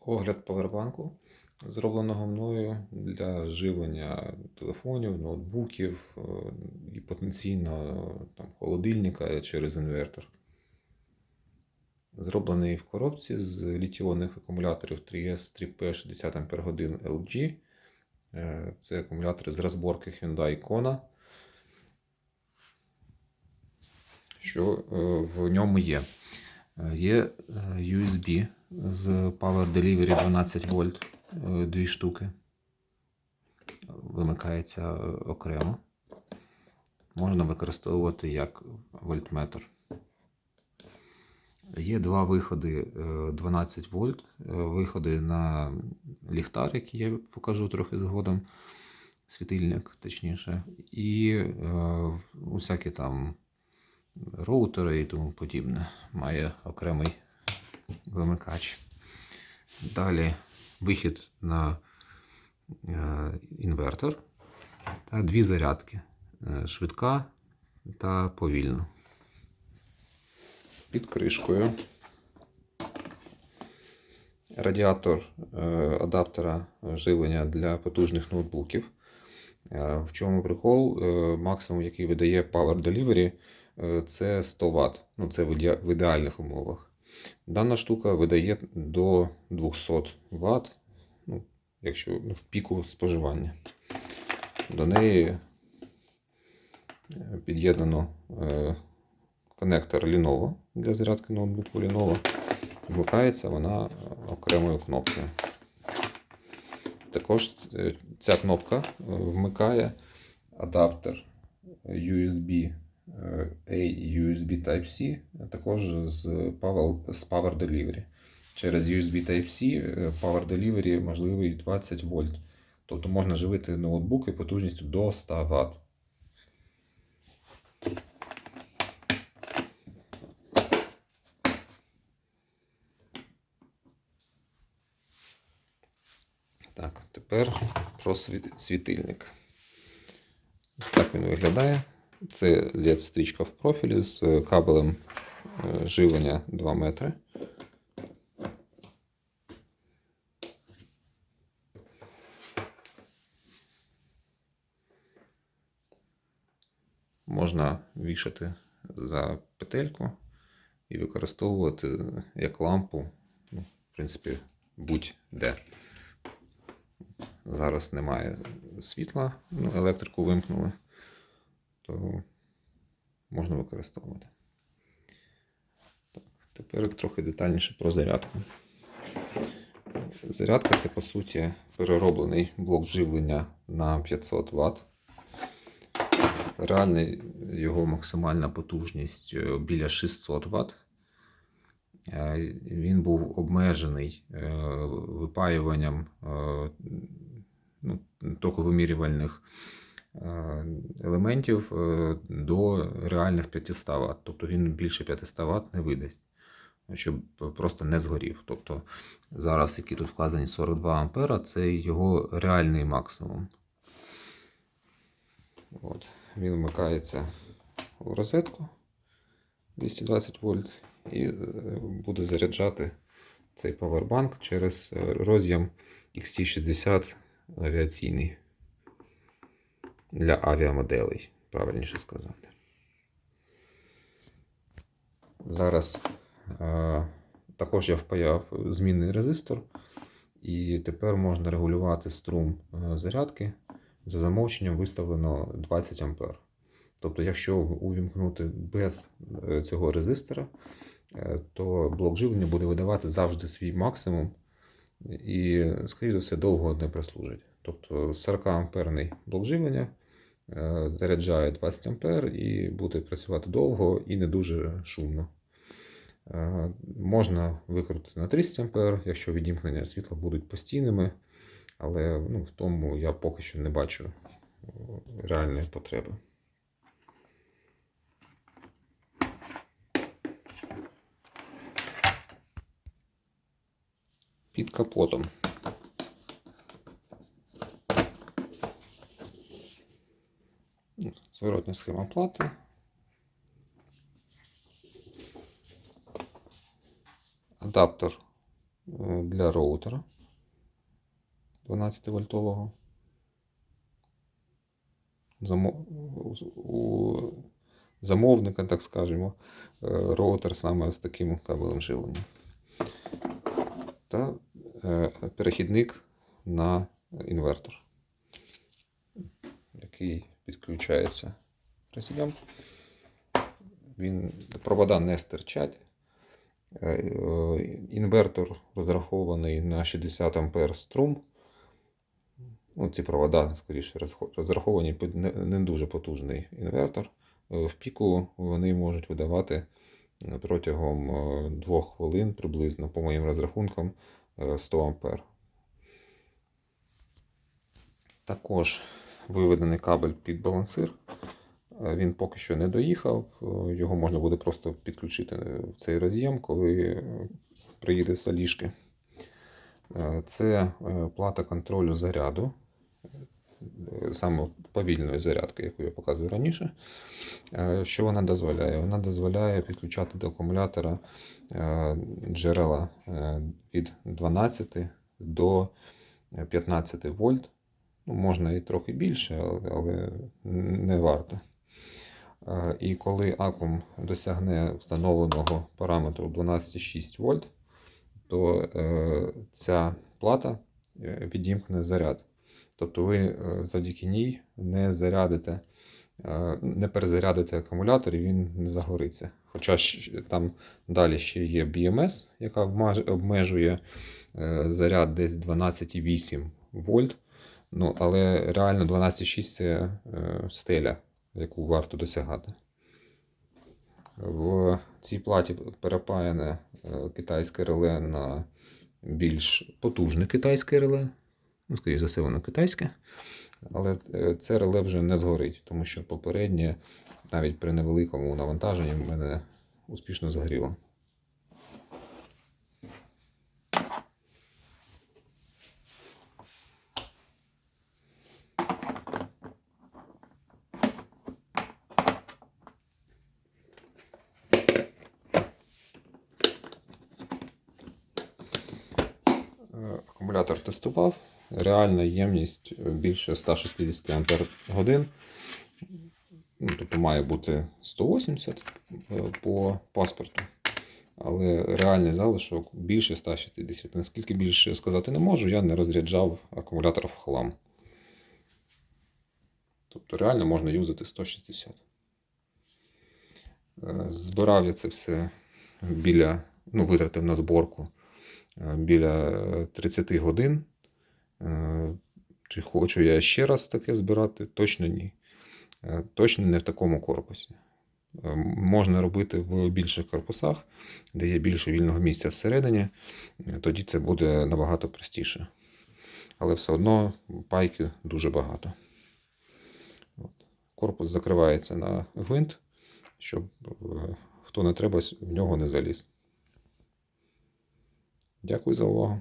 Огляд павербанку, зробленого мною для живлення телефонів, ноутбуків е, і потенційно там, холодильника через інвертор. Зроблений в коробці з літіонних акумуляторів 3S 3P 60 Ах LG. Це акумулятори з розборки Hyundai Kona. Що е, в ньому є? Е, Є е, USB з Power Delivery 12 вольт, е, дві штуки. Вимикається окремо. Можна використовувати як вольтметр. Є два виходи е, 12 вольт, виходи на ліхтар, який я покажу трохи згодом, світильник, точніше, і усякі там роутери і тому подібне. Має окремий вимикач. Далі вихід на е, інвертор та дві зарядки: е, швидка та повільна. Під кришкою. Радіатор е, адаптера живлення для потужних ноутбуків. В чому прикол? Максимум, який видає Power Delivery, це 100 Вт. Ну, це в ідеальних умовах. Дана штука видає до 200 Вт, ну, якщо ну, в піку споживання. До неї е, під'єднано е, коннектор Lenovo для зарядки ноутбуку Lenovo. Вмикається вона е, окремою кнопкою. Також ця кнопка е, вмикає адаптер USB е, A USB Type-C, а також з Power, Delivery. Через USB Type-C е, Power Delivery можливий 20 вольт. Тобто можна живити ноутбуки потужністю до 100 Вт. Тепер про світильник. Ось так він виглядає. Це LED-стрічка в профілі з е, кабелем е, живлення 2 метри. Можна вішати за петельку і використовувати як лампу, ну, в принципі, будь-де. Зараз немає світла, ну, електрику вимкнули, то можна використовувати. Так, тепер трохи детальніше про зарядку. Зарядка це, по суті, перероблений блок живлення на 500 Вт. Реальна його максимальна потужність е, біля 600 Вт. Е, Він був обмежений е, випаюванням ну, токовимірювальних елементів е, до реальних 500 Вт. Тобто він більше 500 Вт не видасть, щоб просто не згорів. Тобто зараз, які тут вказані 42 А, це його реальний максимум. От. Він вмикається в розетку 220 вольт і е, буде заряджати цей павербанк через е, роз'єм XT60 авіаційний для авіамоделей, правильніше сказати. Зараз е, також я впаяв змінний резистор, і тепер можна регулювати струм е, зарядки. За замовченням виставлено 20 А. Тобто, якщо увімкнути без е, цього резистора, е, то блок живлення буде видавати завжди свій максимум і, скоріш за все, довго не прослужить. Тобто 40 амперний блок живлення заряджає 20 ампер і буде працювати довго і не дуже шумно. Е, Можна викрутити на 30 ампер, якщо відімкнення світла будуть постійними, але ну, в тому я поки що не бачу е, реальної потреби. Під капотом. Ну, Зворотня схема плати. Адаптер е, для роутера 12 вольтового. У замовника, так скажемо, е, роутер саме з таким кабелем живлення. Та е, перехідник на інвертор, який підключається роз'єм. Він провода не стирчать. Е, е, Інвертор розрахований на 60 ампер струм. Ну, ці провода, скоріше, розраховані під не, дуже потужний інвертор. Е, В піку вони можуть видавати протягом 2 хвилин приблизно, по моїм розрахункам, е, 100 ампер. Також виведений кабель під балансир. Е, Він поки що не доїхав. е, Його можна буде просто підключити в цей роз'єм, коли е, приїде. Е, Це е, плата контролю заряду, е, саме повільної зарядки, яку я показував раніше. Е, Що вона дозволяє? Вона дозволяє підключати до акумулятора е, джерела е, від 12 до 15 вольт. Ну, можна і трохи більше, але, не варто. Е, І коли акум досягне встановленого параметру 12,6 вольт, то е, ця плата е, відімкне заряд. Тобто ви завдяки ній не зарядите, не перезарядите акумулятор і він не загориться. Хоча там далі ще є BMS, яка обмежує заряд десь 12,8 вольт. Ну, але реально 12,6 це е, стеля, яку варто досягати. В цій платі перепаяне е, китайське реле на більш потужне китайське реле. Ну, скоріше за все, воно китайське. Але е, це реле вже не згорить, тому що попереднє, навіть при невеликому навантаженні, в мене успішно згоріло. Е, Акумулятор тестував. Реальна ємність більше 160 Ампер годин. Ну, тобто має бути 180 е, по паспорту. Але реальний залишок більше 160. Наскільки більше сказати не можу, я не розряджав акумулятор в хлам. Тобто реально можна юзати 160. Е, Збирав я це все біля, ну, витратив на зборку біля е, 30 годин. Е, Чи хочу я ще раз таке збирати? Точно ні. Е, Точно не в такому корпусі. Е, Можна робити в більших корпусах, де є більше вільного місця всередині, Е, тоді це буде набагато простіше. Але все одно пайки дуже багато. Корпус закривається на гвинт, щоб е, хто не треба, в нього не заліз. Дякую за увагу.